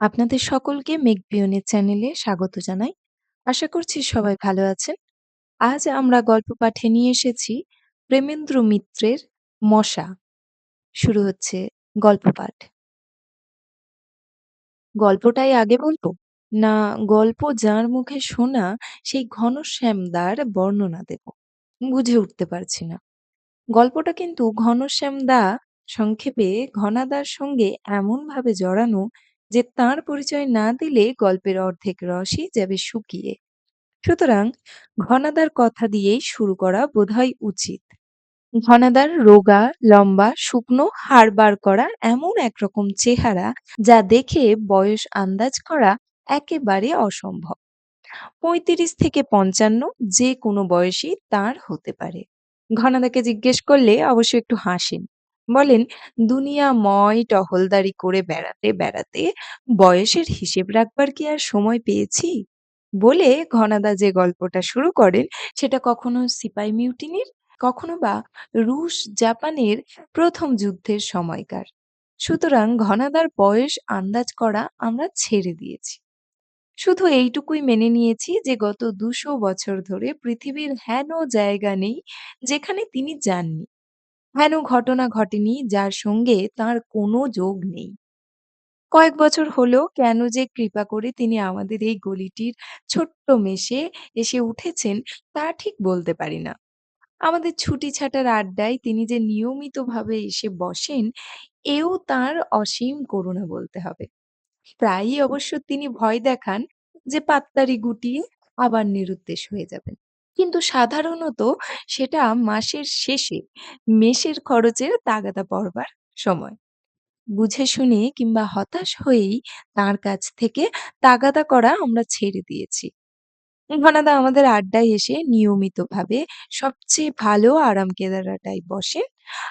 আপনাদের সকলকে মেঘবিয়নের চ্যানেলে স্বাগত জানাই। আশা করছি সবাই ভালো আছেন। আজ আমরা গল্প পাঠে নিয়ে এসেছি প্রেমেন্দ্র মিত্রের 'মশা'। শুরু হচ্ছে গল্প পাঠ। গল্পটাই আগে বলব? না গল্প যার মুখে শোনা, সেই ঘনশ্যামদার বর্ণনা দেব? বুঝে উঠতে পারছি না। গল্পটা কিন্তু ঘনশ্যামদা সংক্ষেপে ঘনাদার সঙ্গে এমনভাবে জড়ানো যে তাঁর পরিচয় না দিলে গল্পের অর্ধেক রসই যাবে শুকিয়ে। সুতরাং ঘনাদার কথা দিয়েই শুরু করা বোধহয় উচিত। ঘনাদার রোগা, লম্বা, শুকনো, হাড় বার করা এমন একরকম চেহারা যা দেখে বয়স আন্দাজ করা একেবারে অসম্ভব। পঁয়ত্রিশ থেকে পঞ্চান্ন যে কোনো বয়সই তাঁর হতে পারে। ঘনাদাকে জিজ্ঞেস করলে অবশ্য একটু হাসেন। বলেন, দুনিয়াময় টহলদারি করে বেড়াতে বেড়াতে বয়সের হিসেব রাখবার কি আর সময় পেয়েছি? বলে ঘনাদা যে গল্পটা শুরু করেন সেটা কখনো সিপাই মিউটিনির, কখনো বা রুশ জাপানের প্রথম যুদ্ধের সময়কার। সুতরাং ঘনাদার বয়স আন্দাজ করা আমরা ছেড়ে দিয়েছি। শুধু এইটুকুই মেনে নিয়েছি যে গত দুশো বছর ধরে পৃথিবীর হেন জায়গা নেই যেখানে তিনি যাননি। হেন ঘটনা ঘটেনি যার সঙ্গে তাঁর কোনো যোগ নেই। কয়েক বছর হলো কেন যে কৃপা করে তিনি আমাদের এই গলিটির ছোট্ট মেসে এসে উঠেছেন তা ঠিক বলতে পারি না। আমাদের ছুটি-ছাটার আড্ডায় তিনি যে নিয়মিতভাবে এসে বসেন, এও তাঁর অসীম করুণা বলতে হবে। প্রায়ই অবশ্য তিনি ভয় দেখান যে পাত্তারি গুটিয়ে আবার নিরুদ্দেশ হয়ে যাবেন। কিন্তু সাধারণত সেটা মাসের শেষে, মেসের খরচের তাগাদা পড়বার সময়। বুঝে শুনে কিংবা হতাশ হয়েই তাঁর কাছ থেকে তাগাদা করা আমরা ছেড়ে দিয়েছি। ঘনাদা, আমাদের আড্ডায় এসে নিয়মিতভাবে সবচেয়ে ভালো আরাম কেদারাটায় বসেন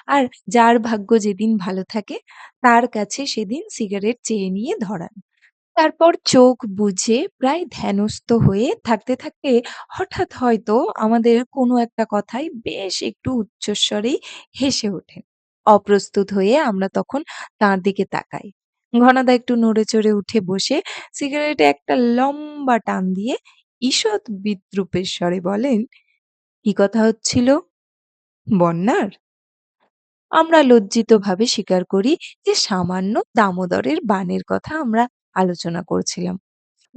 আর যার ভাগ্য যেদিন ভালো থাকে, তার কাছে সেদিন সিগারেট চেয়ে নিয়ে ধরান। তারপর চোখ বুজে প্রায় ধ্যানস্থ হয়ে থাকতে থাকতে হঠাৎ হয়তো আমাদের কোনো একটা কথায় বেশ একটু উচ্চস্বরেই হেসে ওঠেন। অপ্রস্তুত হয়ে আমরা তখন তাঁর দিকে তাকাই। ঘনাদা একটু নড়েচড়ে উঠে বসে সিগারেটে একটা লম্বা টান দিয়ে ঈষৎ বিদ্রূপের স্বরে বলেন, কি কথা হচ্ছিল? বন্যার? আমরা লজ্জিতভাবে স্বীকার করি যে সামান্য দামোদরের বানের কথা আমরা আলোচনা করছিলাম।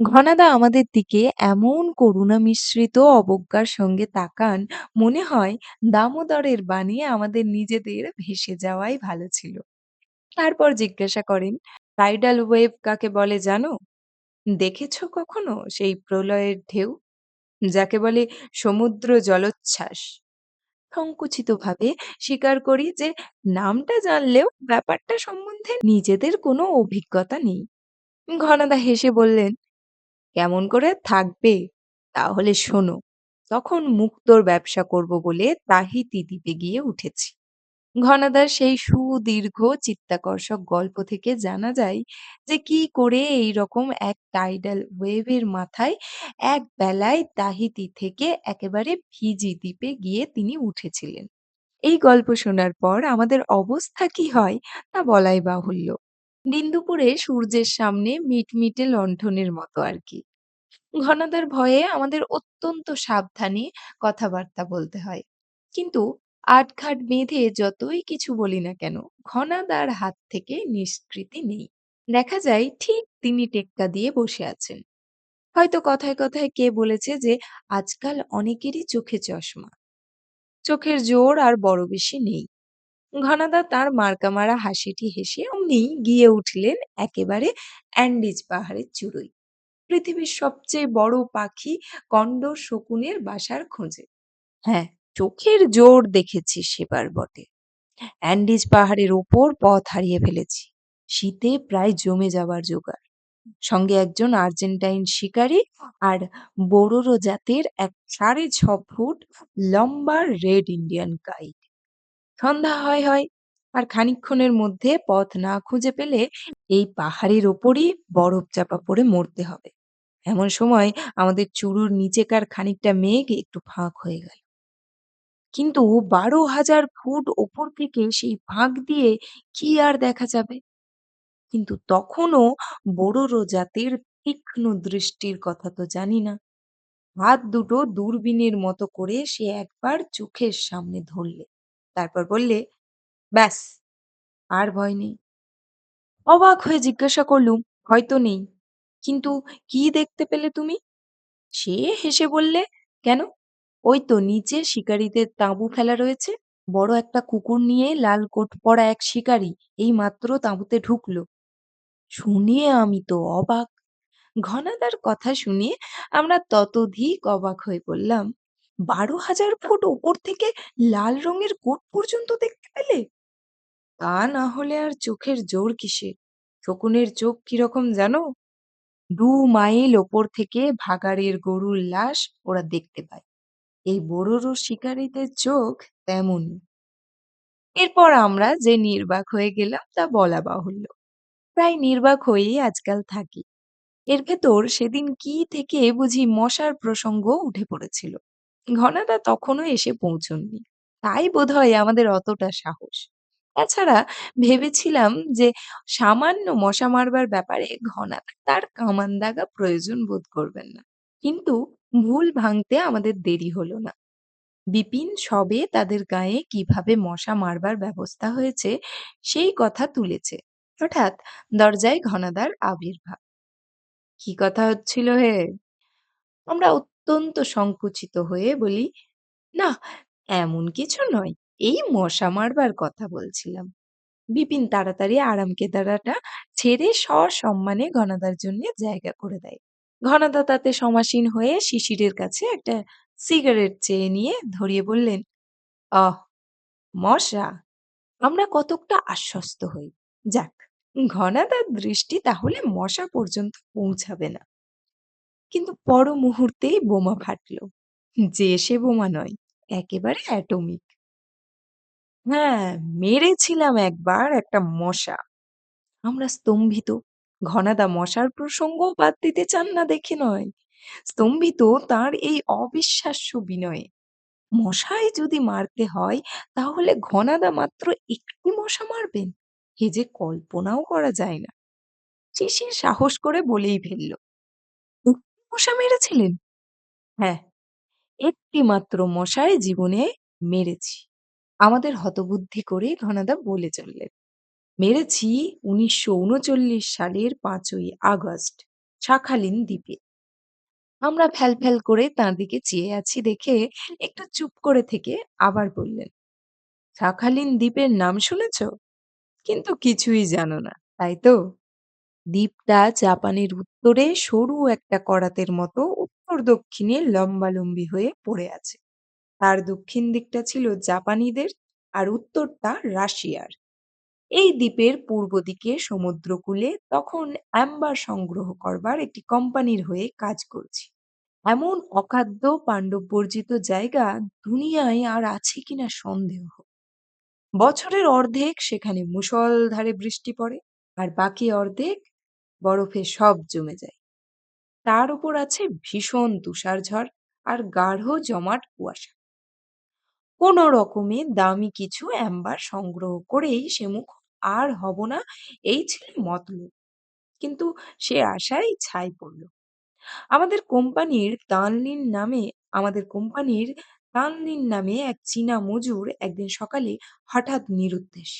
ঘনাদা আমাদের দিকে এমন করুণা মিশ্রিত অবজ্ঞার সঙ্গে তাকান মনে হয় দামোদরের বানে আমাদের নিজেদের ভেসে যাওয়াই ভালো ছিল। তারপর জিজ্ঞাসা করেন, টাইডাল ওয়েভ কাকে বলে জানো? দেখেছ কখনো সেই প্রলয়ের ঢেউ? যাকে বলে সমুদ্র জলোচ্ছ্বাস। সংকুচিতভাবে স্বীকার করি যে নামটা জানলেও ব্যাপারটা সম্বন্ধে নিজেদের কোনো অভিজ্ঞতা নেই। ঘনাদা হেসে বললেন, কেমন করে থাকবে? তাহলে শোনো, তখন মুক্তোর ব্যবসা করব বলে তাহিতি দ্বীপে গিয়ে উঠেছি। ঘনাদার সেই সুদীর্ঘ চিত্তাকর্ষক গল্প থেকে জানা যায় যে কি করে এইরকম এক টাইডাল ওয়েভের মাথায় এক বেলায় তাহিতি থেকে একেবারে ফিজি দ্বীপে গিয়ে তিনি উঠেছিলেন। এই গল্প শোনার পর আমাদের অবস্থা কি হয় তা বলাই বাহুল্য। দিন দুপুরে সূর্যের সামনে মিটমিটে লণ্ঠনের মতো আর কি। ঘনাদার ভয়ে আমাদের অত্যন্ত সাবধানে কথাবার্তা বলতে হয়। কিন্তু আটঘাট বেঁধে যতই কিছু বলি না কেন, ঘনাদার হাত থেকে নিষ্কৃতি নেই। দেখা যায় ঠিক তিনি টেক্কা দিয়ে বসে আছেন। হয়তো কথায় কথায় কে বলেছে যে, আজকাল অনেকেরই চোখে চশমা। চোখের জোর আর বড় বেশি নেই। ঘনাদা তাঁর মার্কা-মারা হাসিটি হেসে অমনি গিয়ে উঠলেন একেবারে অ্যান্ডিজ পাহাড়ের চূড়োয়। পৃথিবীর সবচেয়ে বড় পাখি কন্ডর শকুনের বাসার খোঁজে। হ্যাঁ, চোখের জোর দেখেছি সেবার বটে। অ্যান্ডিজ পাহাড়ের ওপর পথ হারিয়ে ফেলেছি। শীতে প্রায় জমে যাবার জোগাড়। সঙ্গে একজন আর্জেন্টাইন শিকারী আর বোরোরো জাতের এক সাড়ে ছ ফুট লম্বা রেড ইন্ডিয়ান গাইড। সন্ধ্যা হয় হয় আর খানিকক্ষণের মধ্যে পথ না খুঁজে পেলে এই পাহাড়ের ওপরই বরফ চাপা পড়ে মরতে হবে। এমন সময় আমাদের চুরুর নিচেকার খানিকটা মেঘ একটু ফাঁক হয়ে গেল। কিন্তু বারো হাজার ফুট ওপর থেকে সেই ফাঁক দিয়ে কি আর দেখা যাবে? কিন্তু তখনও বোড়োরো জাতের তীক্ষ্ণ দৃষ্টির কথা তো জানি না। হাত দুটো দূরবীনের মতো করে সে একবার চোখের সামনে ধরলে। তারপর বললে, "ব্যাস, আর ভয় নেই।" অবাক হয়ে জিজ্ঞাসা করলুম, "হয়তো নেই। কিন্তু কি দেখতে পেলে তুমি?" সে হেসে বললে, "কেন? ওই তো নিচে শিকারীদের তাঁবু ফেলা রয়েছে। বড় একটা কুকুর নিয়ে লাল কোট পরা এক শিকারী এই মাত্র তাঁবুতে ঢুকলো।" শুনে আমি তো অবাক। ঘনাদার কথা শুনে আমরা ততধিক অবাক হয়ে বললাম, "বারো হাজার ফুট ওপর থেকে লাল রঙের কোট পর্যন্ত দেখতে পেলে? তা না হলে আর চোখের জোর কিসের? শকুনের চোখ কীরকম জানো? দু মাইল ওপর থেকে ভাগাড়ের গরুর লাশ ওরা দেখতে পায়। এই বোড়োরো শিকারীদের চোখ তেমনই।" এরপর আমরা যে নির্বাক হয়ে গেলাম তা বলা বাহুল্য। প্রায় নির্বাক হয়েই আজকাল থাকি। এর ভেতর সেদিন কি থেকে বুঝি মশার প্রসঙ্গ উঠে পড়েছিল। ঘনাদা তখনও এসে পৌঁছননি। তাই বোধহয় আমাদের অতটা সাহস। তাছাড়া ভেবেছিলাম যে সামান্য মশা মারবার ব্যাপারে ঘনাদা তার কামান দাগা প্রয়োজন বোধ করবেন না। কিন্তু ভুল ভাঙতে আমাদের দেরি হলো না। বিপিন সবে তাদের গায়ে কীভাবে মশা মারবার ব্যবস্থা হয়েছে সেই কথা তুলেছে। হঠাৎ দরজায় ঘনাদার আবির্ভাব। কি কথা হচ্ছিল হে? আমরা অত্যন্ত সংকুচিত হয়ে বলি, না এমন কিছু নয়, এই মশা মারবার কথা বলছিলাম। বিপিন তাড়াতাড়ি আরাম কেদারাটা ছেড়ে সসম্মানে ঘনাদার জন্য জায়গা করে দেয়। ঘনাদা তাতে সমাসীন হয়ে শিশিরের কাছে একটা সিগারেট চেয়ে নিয়ে ধরিয়ে বললেন, আহ মশা! আমরা কতকটা আশ্বস্ত হই। যাক, ঘনাদার দৃষ্টি তাহলে মশা পর্যন্ত পৌঁছাবে না। কিন্তু পর মুহূর্তেই বোমা ফাটল। যে সে বোমা নয়, একেবারে অ্যাটমিক। হ্যাঁ, মেরেছিলাম একবার একটা মশা। আমরা স্তম্ভিত। ঘনাদা মশার প্রসঙ্গও বাদ দিতে চান না দেখে নয়। স্তম্ভিত তাঁর এই অবিশ্বাস্য বিনয়ে। মশাই যদি মারতে হয় তাহলে ঘনাদা মাত্র একটি মশা মারবেন? এ যে কল্পনাও করা যায় না। শিশির সাহস করে বলেই ফেলল, মশা মেরেছিলেন? হ্যাঁ, একটি মাত্র মশাই জীবনে মেরেছি। আমাদের হতবুদ্ধি করে ঘনাদা বলে চললেন, মেরেছি উনিশশো ঊনচল্লিশ সালের পাঁচই আগস্ট শাখালিন দ্বীপে। আমরা ফ্যাল-ফ্যাল করে তাঁর দিকে চেয়ে আছি দেখে একটু চুপ করে থেকে আবার বললেন, শাখালিন দ্বীপের নাম শুনেছ? কিন্তু কিছুই জানো না, তাই তো? দ্বীপটা জাপানের উত্তরে সরু একটা করাতের মতো উত্তর-দক্ষিণে লম্বালম্বি হয়ে পড়ে আছে। তার দক্ষিণ দিকটা ছিল জাপানিদের আর উত্তরটা রাশিয়ার। এই দ্বীপের পূর্ব দিকে সমুদ্রকূলে তখন অ্যাম্বার সংগ্রহ করবার একটি কোম্পানির হয়ে কাজ করছি। এমন অখাদ্য পাণ্ডববর্জিত জায়গা দুনিয়ায় আর আছে কিনা সন্দেহ। বছরের অর্ধেক সেখানে মুষলধারে বৃষ্টি পড়ে আর বাকি অর্ধেক বরফে সব জমে যায়। তার উপর আছে ভীষণ তুষারঝড় আর গাঢ় জমাট কুয়াশা। কোনো রকমে দামি কিছু অ্যাম্বার সংগ্রহ করেই সে মুখ আর হব না, এই ছিল মতলব। কিন্তু সে আশাই ছাই পড়ল। আমাদের কোম্পানির তানলিন নামে, আমাদের কোম্পানির তানলিন নামে এক চীনা মজুর একদিন সকালে হঠাৎ নিরুদ্দেশ।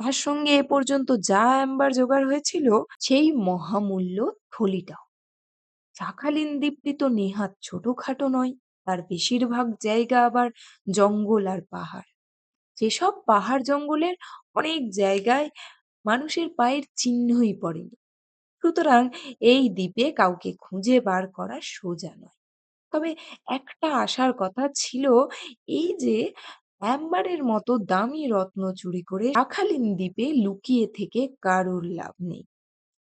তার সঙ্গে এ পর্যন্ত যা অ্যাম্বার জোগাড় হয়েছিল সেই মহামূল্য থলিটাও। শাখালিন দ্বীপটি তো নেহাত ছোটখাটো নয়, তার বেশিরভাগ জায়গা আবার জঙ্গল আর পাহাড়। যেসব পাহাড় জঙ্গলের অনেক জায়গায় মানুষের পায়ের চিহ্নই পড়েনি। সুতরাং এই দ্বীপে কাউকে খুঁজে বার করা সোজা নয়। তবে একটা আশার কথা ছিল এই যে অ্যাম্বারের মতো দামি রত্ন চুরি করে শাখালিন দ্বীপে লুকিয়ে থেকে কারুর লাভ নেই।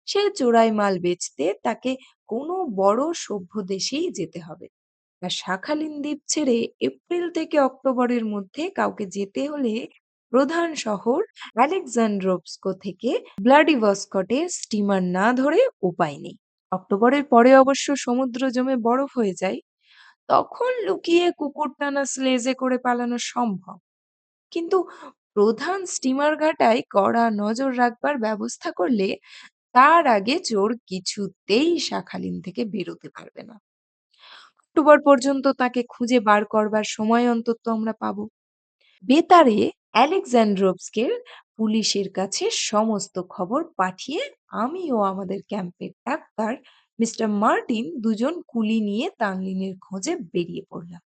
সে চোরাই মাল বেচতে তাকে কোনো বড় সভ্য দেশেই যেতে হবে। আর শাখালিন দ্বীপ ছেড়ে এপ্রিল থেকে অক্টোবরের মধ্যে কাউকে যেতে হলে প্রধান শহর আলেকজান্দ্রভস্ক থেকে ভ্লাদিভস্টকে স্টিমার না ধরে উপায় নেই। অক্টোবরের পরে অবশ্য সমুদ্র জমে বরফ হয়ে যায়। তখন লুকিয়ে কুকুরটানা স্লেজে করে পালানো সম্ভব। কিন্তু প্রধান স্টিমার ঘাটায় কড়া নজর রাখবার ব্যবস্থা করলে তার আগে চোর কিছুতেই শাখালিন থেকে বেরোতে পারবে না অক্টোবর পর্যন্ত তাকে খুঁজে বার করবার সময় অন্তত আমরা পাবো বেতারে আলেকজান্ড্রোভস্কের পুলিশের কাছে সমস্ত খবর পাঠিয়ে আমি ও আমাদের ক্যাম্পের ডাক্তার মিস্টার মার্টিন দুজন কুলি নিয়ে তানলিনের খোঁজে বেরিয়ে পড়লাম।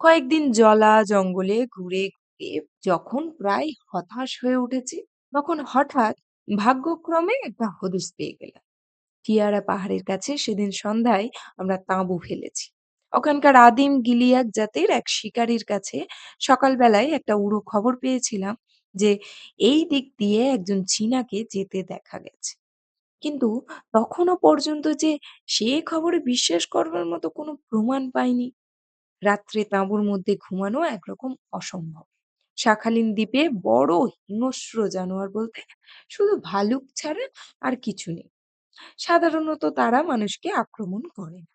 কয়েকদিন জলা জঙ্গলে ঘুরে ঘুরে যখন প্রায় হতাশ হয়ে উঠেছি, তখন হঠাৎ ভাগ্যক্রমে একটা হদিশ পেয়ে গেলাম। টিয়ারা পাহাড়ের কাছে সেদিন সন্ধ্যায় আমরা তাঁবু ফেলেছি। ওখানকার আদিম গিলিয়াক জাতের এক শিকারীর কাছে সকালবেলায় একটা উড়ো খবর পেয়েছিলাম যে, এই দিক দিয়ে একজন চীনাকে যেতে দেখা গেছে। কিন্তু তখনও পর্যন্ত যে সে খবরে বিশ্বাস করবার মতো কোনো প্রমাণ পাইনি। রাত্রে তাঁবুর মধ্যে ঘুমানো একরকম অসম্ভব। শাখালিন দ্বীপে বড় হিংস্র জানোয়ার বলতে শুধু ভালুক ছাড়া আর কিছু নেই। সাধারণত তারা মানুষকে আক্রমণ করে না।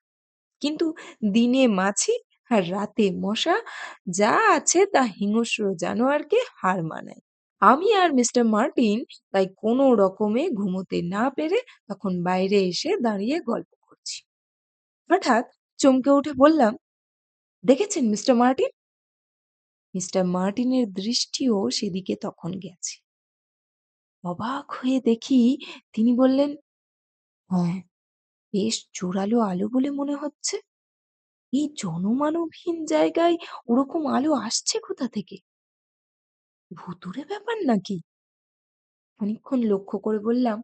কিন্তু দিনে মাছি আর রাতে মশা যা আছে তা হিংস্র জানোয়ারকে হার মানায়। আমি আর মিস্টার মার্টিন, তাই কোনো রকমে ঘুমোতে না পেরে তখন বাইরে এসে দাঁড়িয়ে গল্প করছি। হঠাৎ চমকে উঠে বললাম, দেখেছেন মিস্টার মার্টিন? মিস্টার মার্টিনের দৃষ্টিও সেদিকে তখন গেছে। অবাক হয়ে দেখি তিনি বললেন হ্যাঁ বেশ জোরালো আলো বলে মনে হচ্ছে। এই জনমানবহীন জায়গায় ওরকম আলো আসছে কোথা থেকে? ভুতুড়ে ব্যাপার নাকি? খানিকক্ষণ লক্ষ্য করে বললাম,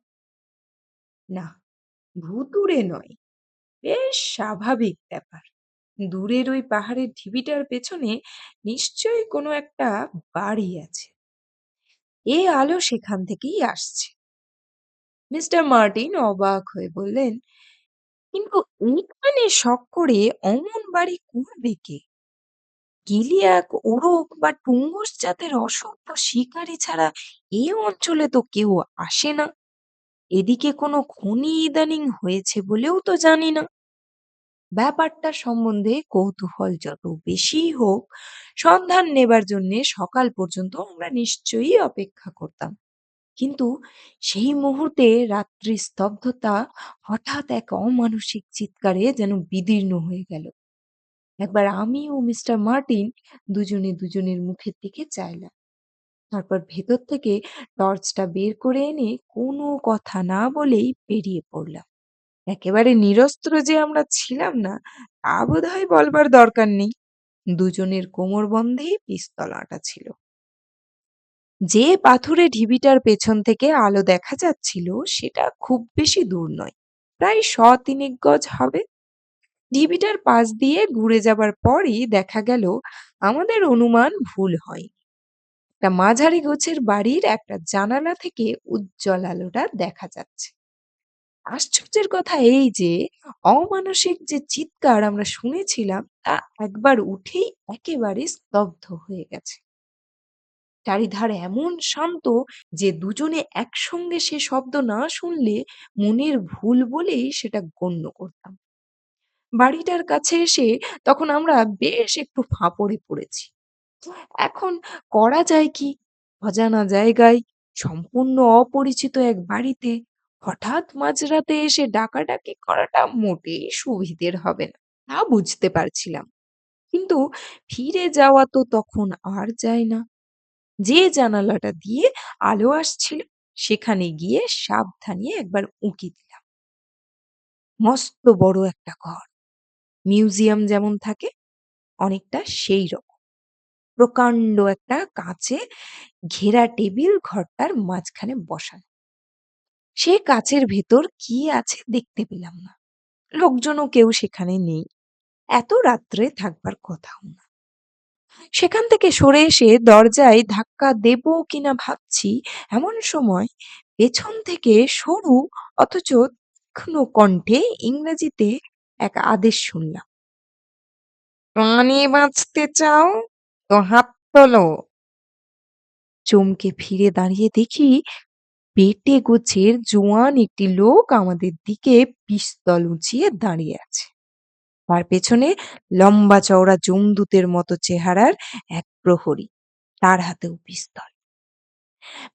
না, ভুতুড়ে নয়, বেশ স্বাভাবিক ব্যাপার। দূরের ওই পাহাড়ের ঢিবিটার পেছনে নিশ্চয়ই কোনো একটা বাড়ি আছে। এ আলো সেখান থেকেই আসছে। মিস্টার মার্টিন অবাক হয়ে বললেন, কিন্তু এইখানে শখ করে অমন বাড়ি করবে কে? গিলিয়াক ওরক বা টুঙ্গস জাতের অসভ্য শিকারী ছাড়া এ অঞ্চলে তো কেউ আসে না। এদিকে কোনো খনি ইদানিং হয়েছে বলেও তো জানি না। ব্যাপারটা সম্বন্ধে কৌতূহল যত বেশিই হোক, সন্ধান নেবার জন্যে সকাল পর্যন্ত আমরা নিশ্চয়ই অপেক্ষা করতাম। কিন্তু সেই মুহূর্তে রাত্রির স্তব্ধতা হঠাৎ এক অমানুষিক চিৎকারে যেন বিদীর্ণ হয়ে গেল। একবার আমি ও মিস্টার মার্টিন দুজনে দুজনের মুখের দিকে চাইলাম। তারপর ভেতর থেকে টর্চটা বের করে এনে কোনো কথা না বলেই বেরিয়ে পড়লাম। একেবারে নিরস্ত্র যে আমরা ছিলাম না, তা বোধহয় বলবার দরকার নেই। দুজনের কোমরবন্ধেই পিস্তল আঁটা ছিল। যে পাথুরে ঢিবিটার পেছন থেকে আলো দেখা যাচ্ছিল, সেটা খুব বেশি দূর নয়। প্রায় শ তিনেক গজ হবে। ঢিবিটার পাশ দিয়ে ঘুরে যাবার পরই দেখা গেল, আমাদের অনুমান ভুল হয় একটা মাঝারি গোছের বাড়ির একটা জানালা থেকে উজ্জ্বল আলোটা দেখা যাচ্ছে। আশ্চর্যের কথা এই যে, অমানসিক যে চিৎকার আমরা শুনেছিলাম, তা একবার উঠেই একেবারে স্তব্ধ হয়ে গেছে। চারিধার এমন শান্ত যে দুজনে একসঙ্গে সে শব্দ না শুনলে মনের ভুল বলেই সেটা গণ্য করতাম। বাড়িটার কাছে এসে তখন আমরা বেশ একটু ফাঁপড়ে পড়েছি। এখন করা যায় কি? অজানা জায়গায়, সম্পূর্ণ অপরিচিত এক বাড়িতে হঠাৎ মাঝরাতে এসে ডাকাডাকি করাটা মোটেই সুবিধের হবে না, তা বুঝতে পারছিলাম। কিন্তু ফিরে যাওয়া তো তখন আর যায় না। যে জানালাটা দিয়ে আলো আসছিল, সেখানে গিয়ে সাবধানে একবার উঁকি দিলাম। মস্ত বড় একটা ঘর। মিউজিয়াম যেমন থাকে, অনেকটা সেই রকম। প্রকাণ্ড একটা কাঁচে ঘেরা টেবিল ঘরটার মাঝখানে বসানো। সে কাচের ভেতর কি আছে দেখতে পেলাম না। লোকজনও কেউ সেখানে নেই। এত রাত্রে থাকবার কথাও না। সেখান থেকে সরে এসে দরজায় ধাক্কা দেব কিনা ভাবছি, এমন সময় পেছন থেকে সরু অথচ কণ্ঠে ইংরেজিতে এক আদেশ শুনলাম। প্রাণে বাঁচতে চাও তো হাত তোলো। চমকে ফিরে দাঁড়িয়ে দেখি পেটে গোছের জোয়ান একটি লোক আমাদের দিকে পিস্তল উঁচিয়ে দাঁড়িয়ে আছে। তার পেছনে লম্বা চওড়া জমদূতের মতো চেহারার এক প্রহরী, তার হাতেও পিস্তল।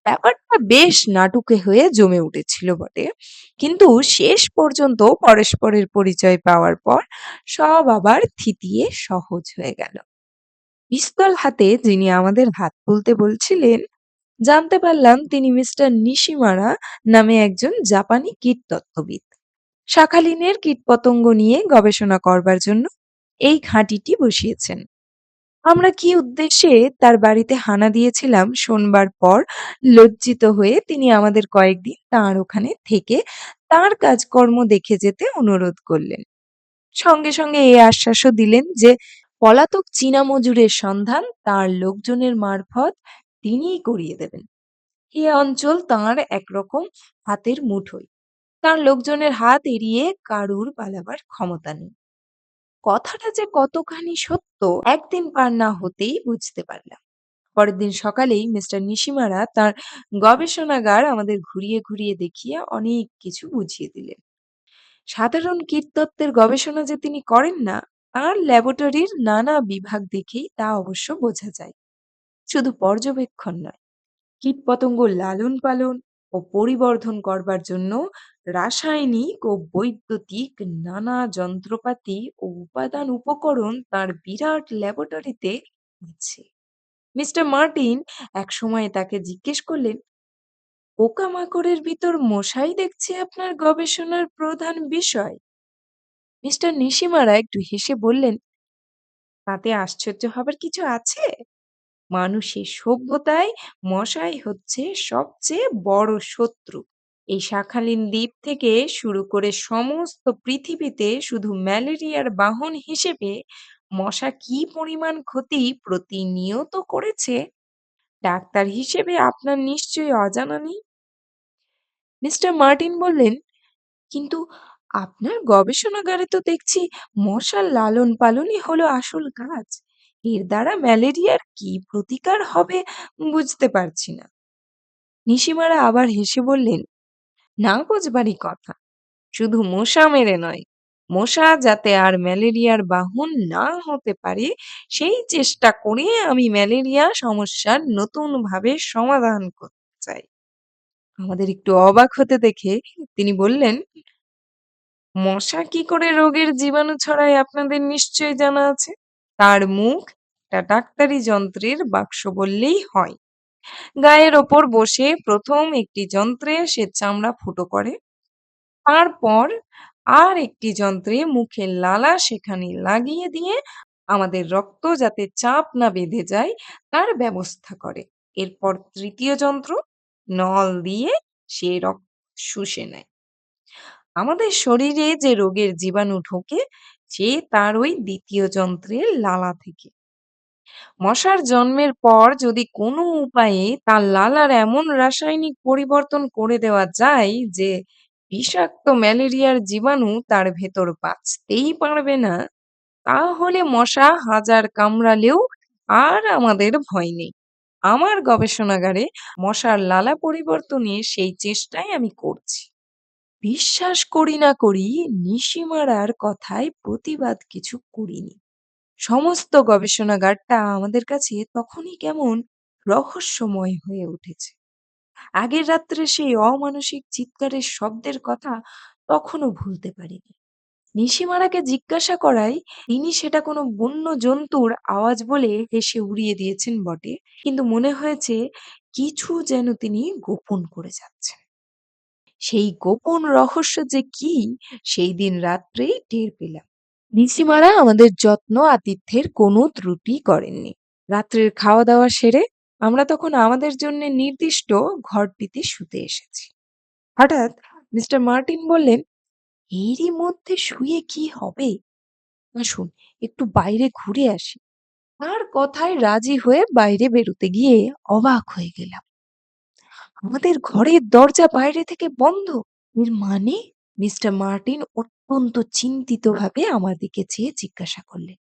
ব্যাপারটা বেশ নাটুকে হয়ে জমে উঠেছিল বটে। কিন্তু শেষ পর্যন্ত পরস্পরের পরিচয় পাওয়ার পর সব আবার থিতিয়ে সহজ হয়ে গেল। পিস্তল হাতে যিনি আমাদের হাত তুলতে বলছিলেন, জানতে পারলাম তিনি মিস্টার নিশিমারা নামে একজন জাপানি কীটতত্ত্ববিদ। শাখালিনের কীটপতঙ্গ নিয়ে গবেষণা করবার জন্য এই ঘাঁটিটি বসিয়েছেন। আমরা কি উদ্দেশ্যে তার বাড়িতে হানা দিয়েছিলাম শোনবার পর লজ্জিত হয়ে তিনি আমাদের কয়েকদিন তাঁর ওখানে থেকে তাঁর কাজকর্ম দেখে যেতে অনুরোধ করলেন। সঙ্গে সঙ্গে এই আশ্বাসও দিলেন যে পলাতক চীনা মজুরের সন্ধান তার লোকজনের মারফত তিনিই করিয়ে দেবেন। এ অঞ্চল তাঁর একরকম হাতের মুঠোয়। তার লোকজনের হাত এড়িয়ে কারুর পালাবার ক্ষমতা নেই। কথাটা যে কতখানি সত্য, একদিন পার না হতেই বুঝতে পারলাম। পরের দিন সকালেই মিস্টার নিশিমারা তার গবেষণাগার আমাদের ঘুরিয়ে ঘুরিয়ে দেখিয়ে অনেক কিছু বুঝিয়ে দিলেন। সাধারণ কীটতত্ত্বের গবেষণা যে তিনি করেন না তাঁর ল্যাবরেটরির নানা বিভাগ দেখেই তা অবশ্য বোঝা যায়। শুধু পর্যবেক্ষণ নয়, কীটপতঙ্গ লালন পালন ও পরিবর্ধন করবার জন্য রাসায়নিক ও বৈদ্যুতিক নানা যন্ত্রপাতি ও উপাদান উপকরণ তার বিরাট ল্যাবরেটরিতে আছে। মিস্টার মার্টিন একসময় তাকে জিজ্ঞেস করলেন পোকামাকড়ের ভিতর মশাই দেখছি আপনার গবেষণার প্রধান বিষয়? মিস্টার নিশিমারা একটু হেসে বললেন, তাতে আশ্চর্য হবার কিছু আছে? মানুষের সভ্যতায় মশাই হচ্ছে সবচেয়ে বড় শত্রু। এই শাখালিন দ্বীপ থেকে শুরু করে সমস্ত পৃথিবীতে শুধু ম্যালেরিয়ার বাহন হিসেবে মশা কি পরিমাণ ক্ষতি প্রতিনিয়ত করেছে? ডাক্তার হিসেবে আপনার নিশ্চয়ই অজানা নেই। মিস্টার মার্টিন বললেন, কিন্তু আপনার গবেষণাগারে তো দেখছি মশার লালন পালনই হলো আসল কাজ। এর দ্বারা ম্যালেরিয়ার কি প্রতিকার হবে বুঝতে পারছি না। নিশিমারা আবার হেসে বললেন না বুঝবারই কথা। শুধু মশা মেরে নয়, মশা যাতে আর ম্যালেরিয়ার বাহন না হতে পারে, সেই চেষ্টা করে আমি ম্যালেরিয়া সমস্যার নতুন ভাবে সমাধান করতে চাই। আমাদের একটু অবাক হতে দেখে তিনি বললেন, মশা কি করে রোগের জীবাণু ছড়ায় আপনাদের নিশ্চয়ই জানা আছে? তার মুখ একটা ডাক্তারি যন্ত্রের বাক্স বললেই হয়। গায়ের ওপর বসে প্রথম একটি যন্ত্রে সে চামড়া ফুটো করে। তারপর আর একটি যন্ত্রে মুখের লালা সেখানে লাগিয়ে দিয়ে আমাদের রক্ত যাতে চাপ না বেঁধে যায়, তার ব্যবস্থা করে। এরপর তৃতীয় যন্ত্র নল দিয়ে সে রক্ত শুষে নেয়। আমাদের শরীরে যে রোগের জীবাণু ঢোকে, সে তার ওই দ্বিতীয় যন্ত্রের লালা থেকে। মশার জন্মের পর যদি কোনো উপায়ে তার লালার এমন রাসায়নিক পরিবর্তন করে দেওয়া যায় যে বিষাক্ত ম্যালেরিয়ার জীবাণু তার ভেতর বাঁচতেই পারবে না, তাহলে মশা হাজার কামড়ালেও আর আমাদের ভয় নেই। আমার গবেষণাগারে মশার লালা পরিবর্তনে সেই চেষ্টাই আমি করছি। বিশ্বাস করি না করি নিশিমারার কথায় প্রতিবাদ কিছু করিনি। সমস্ত গবেষণাগারটা আমাদের কাছে তখনই কেমন রহস্যময় হয়ে উঠেছে। আগের রাত্রে সেই অমানসিক চিৎকারের শব্দের কথা তখনও ভুলতে পারিনি। নিশিমারাকে জিজ্ঞাসা করায় তিনি সেটা কোনো বন্য জন্তুর আওয়াজ বলে হেসে উড়িয়ে দিয়েছেন বটে, কিন্তু মনে হয়েছে কিছু যেন তিনি গোপন করে যাচ্ছেন। সেই গোপন রহস্য যে কি, সেই দিন রাত্রেই টের পেলাম। নিশিমারা আমাদের যত্ন আতিথ্যের কোনো ত্রুটি করেননি। রাত্রের খাওয়া দাওয়া সেরে আমরা তখন আমাদের জন্য নির্দিষ্ট ঘরটিতে শুতে এসেছি। হঠাৎ মিস্টার মার্টিন বললেন, এরই মধ্যে শুয়ে কি হবে? আসুন, একটু বাইরে ঘুরে আসি। তার কথায় রাজি হয়ে বাইরে বেরোতে গিয়ে অবাক হয়ে গেলাম। আমাদের ঘরের দরজা বাইরে থেকে বন্ধ। এর মানে? মিস্টার মার্টিন অত্যন্ত চিন্তিতভাবে আমার দিকে চেয়ে জিজ্ঞাসা করলেন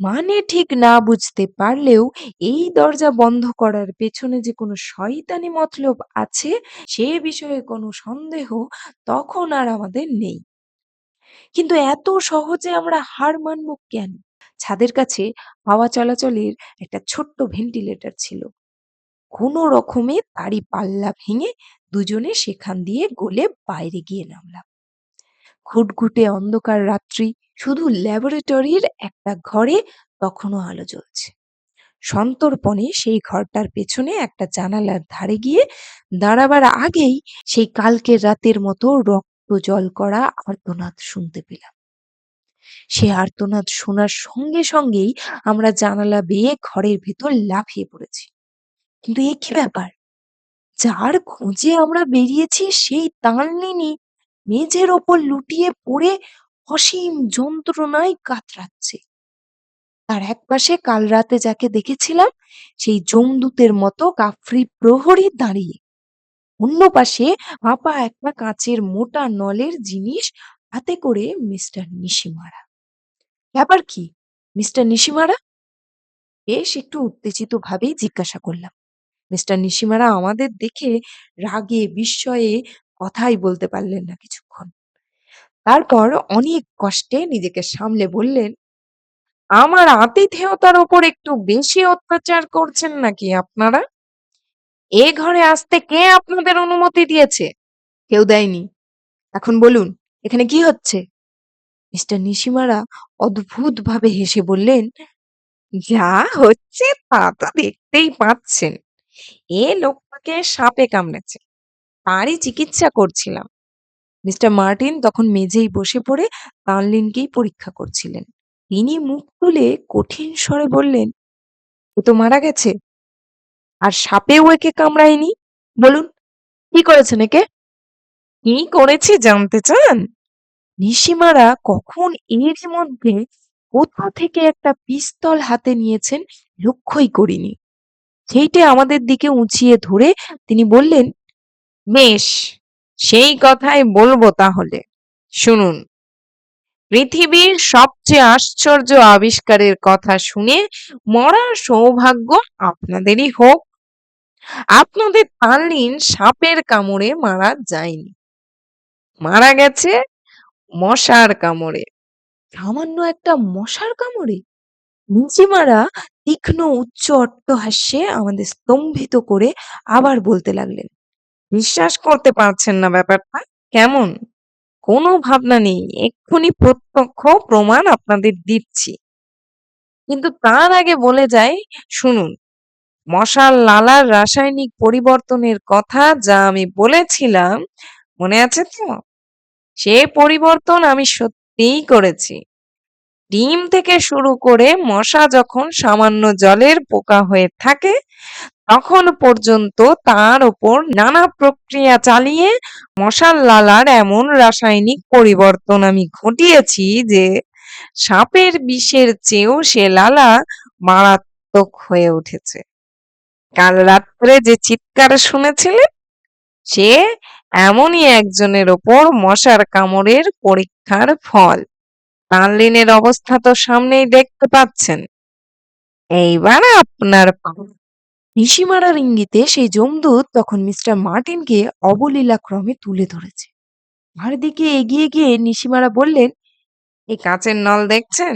মানে ঠিক না বুঝতে পারলেও এই দরজা বন্ধ করার পেছনে যে কোনো শয়তানি মতলব আছে সে বিষয়ে কোনো সন্দেহ তখন আর আমাদের নেই। কিন্তু এত সহজে আমরা হার মানব কেন? ছাদের কাছে হাওয়া চলাচলের একটা ছোট্ট ভেন্টিলেটর ছিল। কোনো রকমে তারই পাল্লা ভেঙে দুজনে সেখান দিয়ে গলে বাইরে গিয়ে নামলাম। ঘুটঘুটে অন্ধকার রাত্রি শুধু ল্যাবরেটরির একটা ঘরে তখনও আলো জ্বলছে। সন্তর্পণে সেই ঘরটার পেছনে একটা জানালার ধারে গিয়ে দাঁড়াবার আগেই সেই কালকের রাতের মতো রক্ত জল করা আর্তনাদ শুনতে পেলাম। সে আর্তনাদ শোনার সঙ্গে সঙ্গেই আমরা জানালা বেয়ে ঘরের ভেতর লাফিয়ে পড়েছি। কিন্তু এ কি ব্যাপার? যার খোঁজে আমরা বেরিয়েছি সেই তানলিনই মেঝের ওপর লুটিয়ে পড়ে অসীম যন্ত্রণায় কাতরাচ্ছে। তার একপাশে কাল রাতে যাকে দেখেছিলাম, সেই যমদূতের মতো কাফ্রি প্রহরী দাঁড়িয়ে। অন্য পাশে আপা একটা কাঁচের মোটা নলের জিনিস হাতে করে মিস্টার নিশিমারা। ব্যাপার কি, মিস্টার নিশিমারা? বেশ একটু উত্তেজিত ভাবেই জিজ্ঞাসা করলাম। মিস্টার নিশিমারা আমাদের দেখে রাগে বিস্ময়ে কথাই বলতে পারলেন না কিছুক্ষণ। তারপর অনেক কষ্টে নিজেকে সামলে বললেন, আমার আতিথেয়তার ওপর একটু বেশি অত্যাচার করছেন নাকি আপনারা? এ ঘরে আসতে কে আপনাদের অনুমতি দিয়েছে? কেউ দেয়নি। এখন বলুন, এখানে কি হচ্ছে? মিস্টার নিশিমারা অদ্ভুত ভাবে হেসে বললেন, যা হচ্ছে তা তো দেখতেই পাচ্ছেন। এ লোকটাকে সাপে কামড়েছে। তারই চিকিৎসা করছিলাম। মিস্টার মার্টিন তখন মেঝেই বসে পড়ে তানলিনকেই পরীক্ষা করছিলেন। তিনি মুখ তুলে কঠিন স্বরে বললেন ও তো মারা গেছে। আর সাপেও একে কামড়ায়নি। বলুন, কি করেছেন একে? কি করেছি জানতে চান? নিশিমারা কখন এর মধ্যে কোথা থেকে একটা পিস্তল হাতে নিয়েছেন লক্ষ্যই করিনি। সেইটে আমাদের দিকে উঁচিয়ে ধরে তিনি বললেন বেশ, সেই কথাই বলব তাহলে। শুনুন, পৃথিবীর সবচেয়ে আশ্চর্য আবিষ্কারের কথা শুনে মরার সৌভাগ্য আপনাদেরই হোক। আপনাদের তালিন সাপের কামড়ে মারা যায়নি। মারা গেছে মশার কামড়ে। সামান্য একটা মশার কামড়ে? নিচিমারা তীক্ষ্ণ, উচ্চ অট্টহাস্যে আমাদের স্তম্ভিত করে আবার বলতে লাগলেন বিশ্বাস করতে পারছেন না ব্যাপারটা? কেমন? কোনো ভাবনা নেই। এক্ষুনি প্রত্যক্ষ প্রমাণ আপনাদের দিচ্ছি। কিন্তু তার আগে বলে যাই, শুনুন। মশার লালার রাসায়নিক পরিবর্তনের কথা যা আমি বলেছিলাম, মনে আছে তো? সে পরিবর্তন আমি সত্যিই করেছি। ডিম থেকে শুরু করে মশা যখন সামান্য জলের পোকা হয়ে থাকে তখন পর্যন্ত তার ওপর নানা প্রক্রিয়া চালিয়ে মশার লালার এমন রাসায়নিক পরিবর্তন আমি ঘটিয়েছি যে সাপের বিষের চেয়েও সে লালা মারাত্মক হয়ে উঠেছে কাল রাত্রে যে চিৎকার শুনেছিলেন সে এমনই একজনের ওপর মশার কামড়ের পরীক্ষার ফল তানলিনের অবস্থা তো সামনেই দেখতে পাচ্ছেন এইবার আপনার। নিশিমারার ইঙ্গিতে সেই যমদূত তখন মিস্টার মার্টিনকে অবলীলাক্রমে তুলে ধরেছে। আর দিকে এগিয়ে গিয়ে নিশিমারা বললেন এই কাঁচের নল দেখছেন?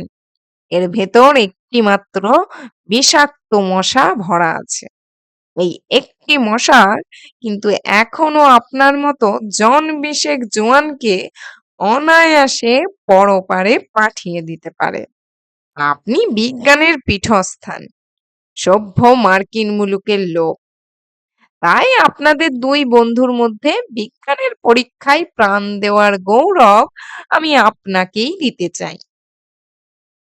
এর ভেতর একটি মাত্র বিষাক্ত মশা ভরা আছে। এই একটি মশার কিন্তু এখনও আপনার মতো জন বিশেক জোয়ানকে অনায়াসে পরপারে পাঠিয়ে দিতে পারে। আপনি বিজ্ঞানের পীঠস্থান। সভ্য মার্কিন মুলুকের লোক। তাই আপনাদের দুই বন্ধুর মধ্যে বিজ্ঞানের পরীক্ষায় প্রাণ দেওয়ার গৌরব আমি আপনাকেই দিতে চাই।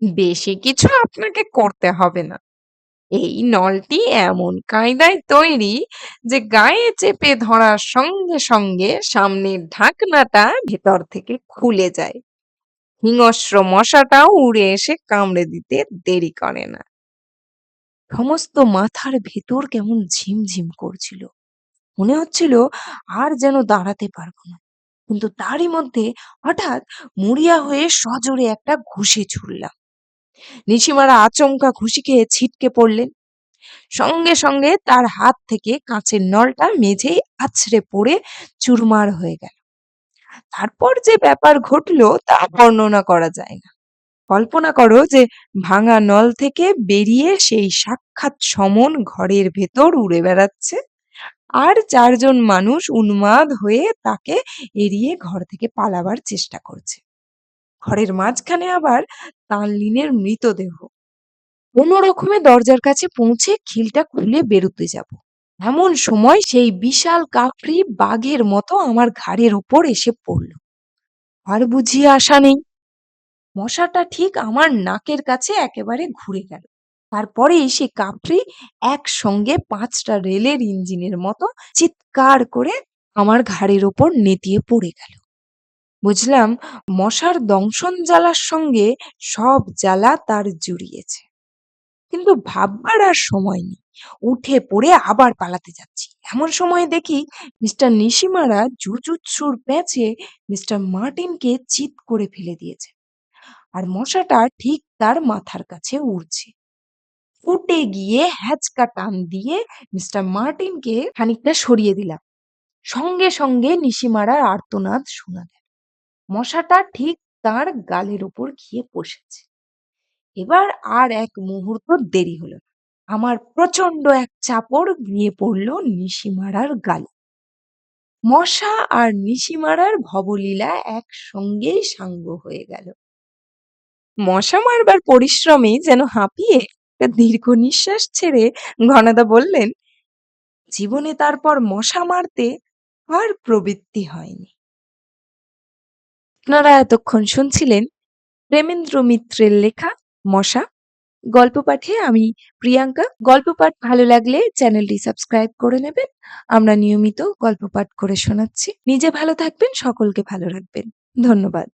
বেশি কিছু আপনাকে করতে হবে না। এই নলটি এমন কায়দায় তৈরি যে গায়ে চেপে ধরার সঙ্গে সঙ্গে সামনের ঢাকনাটা ভেতর থেকে খুলে যায়। হিংস্র মশাটাও উড়ে এসে কামড়ে দিতে দেরি করে না। সমস্ত মাথার ভেতর কেমন ঝিমঝিম করছিল। মনে হচ্ছিল আর যেন দাঁড়াতে পারব না। কিন্তু তারই মধ্যে হঠাৎ মরিয়া হয়ে সজোরে একটা ঘুষি ছুড়লাম। নিশিমারা আচমকা ঘুষি খেয়ে ছিটকে পড়লেন। সঙ্গে সঙ্গে তার হাত থেকে কাঁচের নলটা মেঝেই আছড়ে পড়ে চুরমার হয়ে গেল। তারপর যে ব্যাপার ঘটলো তা বর্ণনা করা যায় না। কল্পনা করো যে ভাঙা নল থেকে বেরিয়ে সেই সাক্ষাৎ সমন ঘরের ভেতর উড়ে বেড়াচ্ছে। আর চারজন মানুষ উন্মাদ হয়ে তাকে এড়িয়ে ঘর থেকে পালাবার চেষ্টা করছে। ঘরের মাঝখানে আবার তানলিনের মৃতদেহ। কোনো রকমে দরজার কাছে পৌঁছে খিলটা খুলে বেরোতে যাব। এমন সময় সেই বিশাল কাফরি বাঘের মতো আমার ঘাড়ের ওপর এসে পড়ল। আর বুঝিয়ে আশা নেই মশাটা ঠিক আমার নাকের কাছে একেবারে ঘুরে গেল। তারপরেই সে কাফরি একসঙ্গে পাঁচটা রেলের ইঞ্জিনের মতো চিৎকার করে আমার ঘাড়ের ওপর নেতিয়ে পড়ে গেল। বুঝলাম, মশার দংশন জ্বালার সঙ্গে সব জ্বালা তার জুড়িয়েছে। কিন্তু ভাববার আর সময় নেই। উঠে পড়ে আবার পালাতে যাচ্ছি। এমন সময় দেখি মিস্টার নিশিমারা জুজুৎসুর প্যাঁচে মিস্টার মার্টিনকে চিৎ করে ফেলে দিয়েছে। আর মশাটা ঠিক তার মাথার কাছে উড়ছে। ফুটে গিয়ে হ্যাচকা টান দিয়ে মিস্টার মার্টিনকে খানিকটা সরিয়ে দিলাম। সঙ্গে সঙ্গে নিশিমারার আর্তনাদ শোনা গেল। মশাটা ঠিক তার গালের ওপর গিয়ে বসেছে। এবার আর এক মুহূর্ত দেরি হলো আমার প্রচণ্ড এক চাপড় গিয়ে পড়ল নিশিমারার গালে। মশা আর নিশিমারার ভবলীলা একসঙ্গেই সাঙ্গ হয়ে গেল। মশা মারবার পরিশ্রমে যেন হাঁপিয়ে একটা দীর্ঘ নিঃশ্বাস ছেড়ে ঘনাদা বললেন, জীবনে তারপর মশা মারতে আর প্রবৃত্তি হয়নি। আপনারা এতক্ষণ শুনছিলেন প্রেমেন্দ্র মিত্রের লেখা মশা। গল্প পাঠে আমি প্রিয়াঙ্কা। গল্প পাঠ ভালো লাগলে চ্যানেলটি সাবস্ক্রাইব করে নেবেন। আমরা নিয়মিত গল্প পাঠ করে শোনাচ্ছি। নিজে ভালো থাকবেন, সকলকে ভালো রাখবেন। ধন্যবাদ।